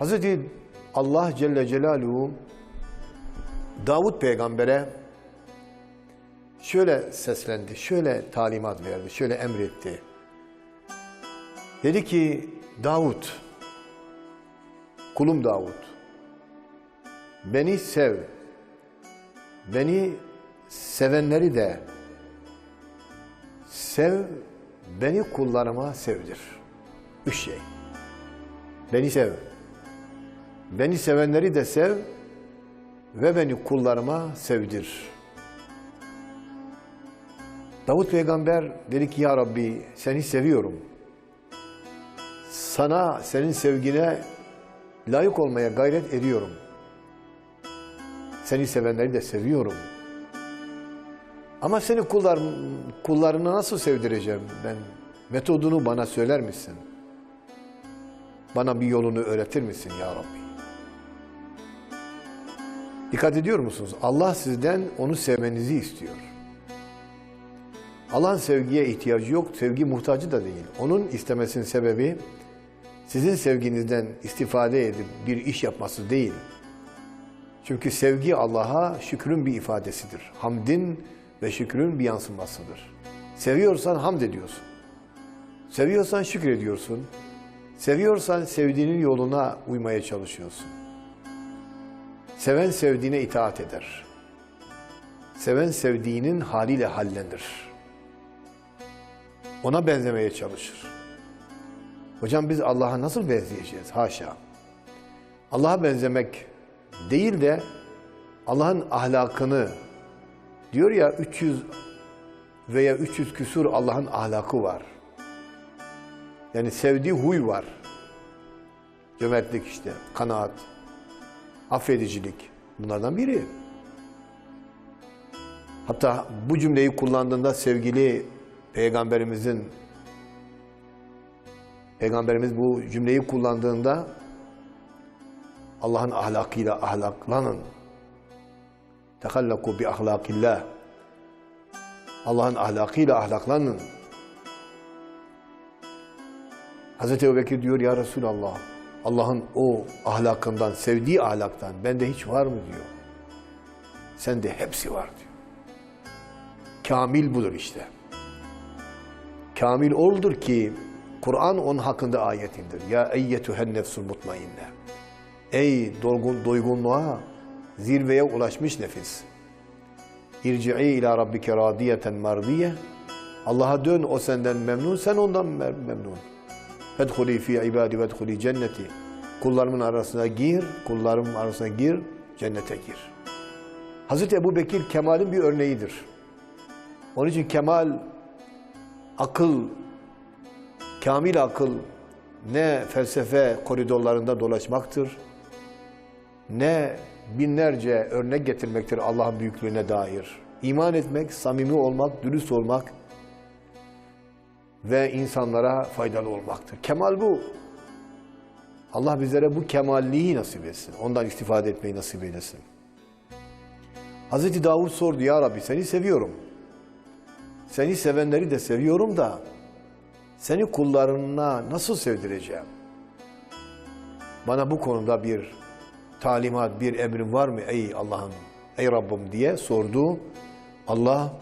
Hazreti Allah Celle Celaluhu Davut peygambere şöyle seslendi, şöyle talimat verdi, şöyle emretti. Dedi ki Davut, kulum Davut, beni sev, beni sevenleri de sev, beni kullarıma sevdir. Üç şey. Beni sev. Beni sevenleri de sev ve beni kullarıma sevdir. Davut peygamber dedi ki ya Rabbi seni seviyorum. Sana, senin sevgine layık olmaya gayret ediyorum. Seni sevenleri de seviyorum. Ama seni kullar, kullarına nasıl sevdireceğim ben? Metodunu bana söyler misin? Bana bir yolunu öğretir misin ya Rabbi? Dikkat ediyor musunuz? Allah sizden onu sevmenizi istiyor. Allah'ın sevgiye ihtiyacı yok, sevgi muhtacı da değil. Onun istemesinin sebebi sizin sevginizden istifade edip bir iş yapması değil. Çünkü sevgi Allah'a şükrün bir ifadesidir. Hamdin ve şükrün bir yansımasıdır. Seviyorsan hamd ediyorsun. Seviyorsan şükrediyorsun. Seviyorsan sevdiğinin yoluna uymaya çalışıyorsun. Seven sevdiğine itaat eder. Seven sevdiğinin haliyle hallenir. Ona benzemeye çalışır. Hocam biz Allah'a nasıl benzeyeceğiz? Haşa. Allah'a benzemek değil de Allah'ın ahlakını diyor ya 300 veya 300 küsur Allah'ın ahlakı var. Yani sevdiği huy var. Cömertlik işte, kanaat, affedicilik bunlardan biri. Hatta bu cümleyi kullandığında sevgili peygamberimizin peygamberimiz bu cümleyi kullandığında Allah'ın ahlakıyla ahlaklanın. Tekallaku bi ahlakillah. Allah'ın ahlakıyla ahlaklanın. Hazreti Ebubekir diyor ya Resulallah Allah'ın o ahlakından, sevdiği ahlaktan bende hiç var mı diyor. Sende hepsi var diyor. Kamil budur işte. Kamil oldur ki Kur'an onun hakkında ayetindir. Ya eyyetühen nefsul mutmainne. Ey doygun, doygunluğa, zirveye ulaşmış nefis. İrci'i ila rabbike radiyeten mardiye. Allah'a dön o senden memnun, sen ondan memnun. Fedhuli fi ibadi vedhuli cenneti. Kullarımın arasına gir, kullarımın arasına gir, cennete gir. Hazreti Ebu Bekir Kemal'in bir örneğidir. Onun için Kemal, akıl, kamil akıl ne felsefe koridorlarında dolaşmaktır, ne binlerce örnek getirmektir Allah'ın büyüklüğüne dair. İman etmek, samimi olmak, dürüst olmak ve insanlara faydalı olmaktır. Kemal bu. Allah bizlere bu kemalliği nasip etsin. Ondan istifade etmeyi nasip eylesin. Hazreti Davud sordu ya Rabbi seni seviyorum. Seni sevenleri de seviyorum da seni kullarına nasıl sevdireceğim? Bana bu konuda bir talimat, bir emrin var mı ey Allah'ım, ey Rabbim diye sordu. Allah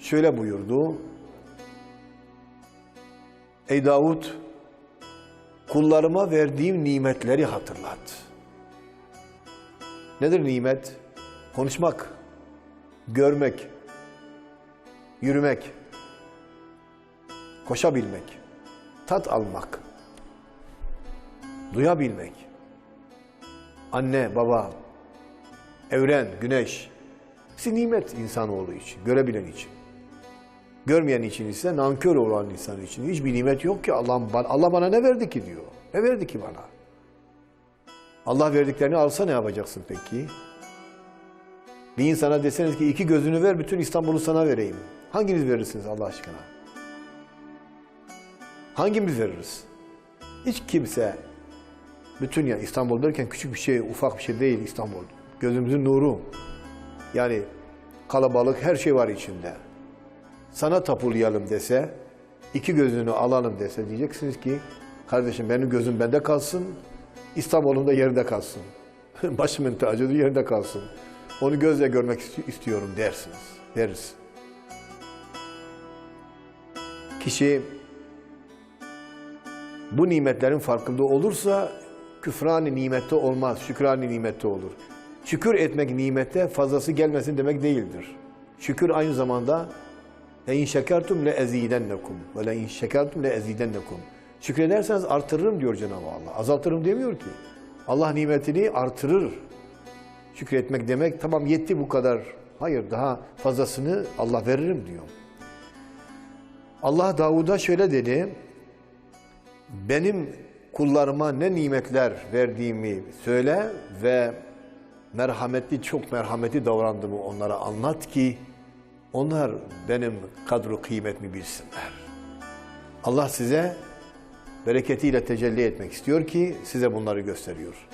şöyle buyurdu. Ey Davud, kullarıma verdiğim nimetleri hatırlat. Nedir nimet? Konuşmak, görmek, yürümek, koşabilmek, tat almak, duyabilmek. Anne, baba, evren, güneş, hepsi nimet insanoğlu için, görebilen için. Görmeyen için ise nankör olan insan için hiçbir nimet yok ki Allah, Allah bana ne verdi ki diyor. Ne verdi ki bana? Allah verdiklerini alsa ne yapacaksın peki? Bir insana deseniz ki iki gözünü ver bütün İstanbul'u sana vereyim. Hanginiz verirsiniz Allah aşkına? Hangimiz veririz? Hiç kimse bütün ya İstanbul derken küçük bir şey, ufak bir şey değil İstanbul. Gözümüzün nuru. Yani kalabalık her şey var içinde. Sana tapulayalım dese, iki gözünü alalım dese diyeceksiniz ki kardeşim benim gözüm bende kalsın. İstanbul'un da yerinde kalsın. Başımın tacıdır yerinde kalsın. Onu gözle görmek isti- istiyorum dersiniz. Deriz. Kişi bu nimetlerin farkında olursa küfran-ı nimette olmaz, şükran-ı nimette olur. Şükür etmek nimette fazlası gelmesin demek değildir. Şükür aynı zamanda le in şekertum le ezidennekum ve le in şekertum le ezidennekum. Şükrederseniz artırırım diyor Cenab-ı Allah. Azaltırım demiyor ki. Allah nimetini artırır. Şükretmek demek tamam yetti bu kadar. Hayır daha fazlasını Allah veririm diyor. Allah Davud'a şöyle dedi. Benim kullarıma ne nimetler verdiğimi söyle ve merhametli, çok merhametli davrandığımı onlara anlat ki onlar benim kadro kıymetimi bilsinler. Allah size bereketiyle tecelli etmek istiyor ki size bunları gösteriyor.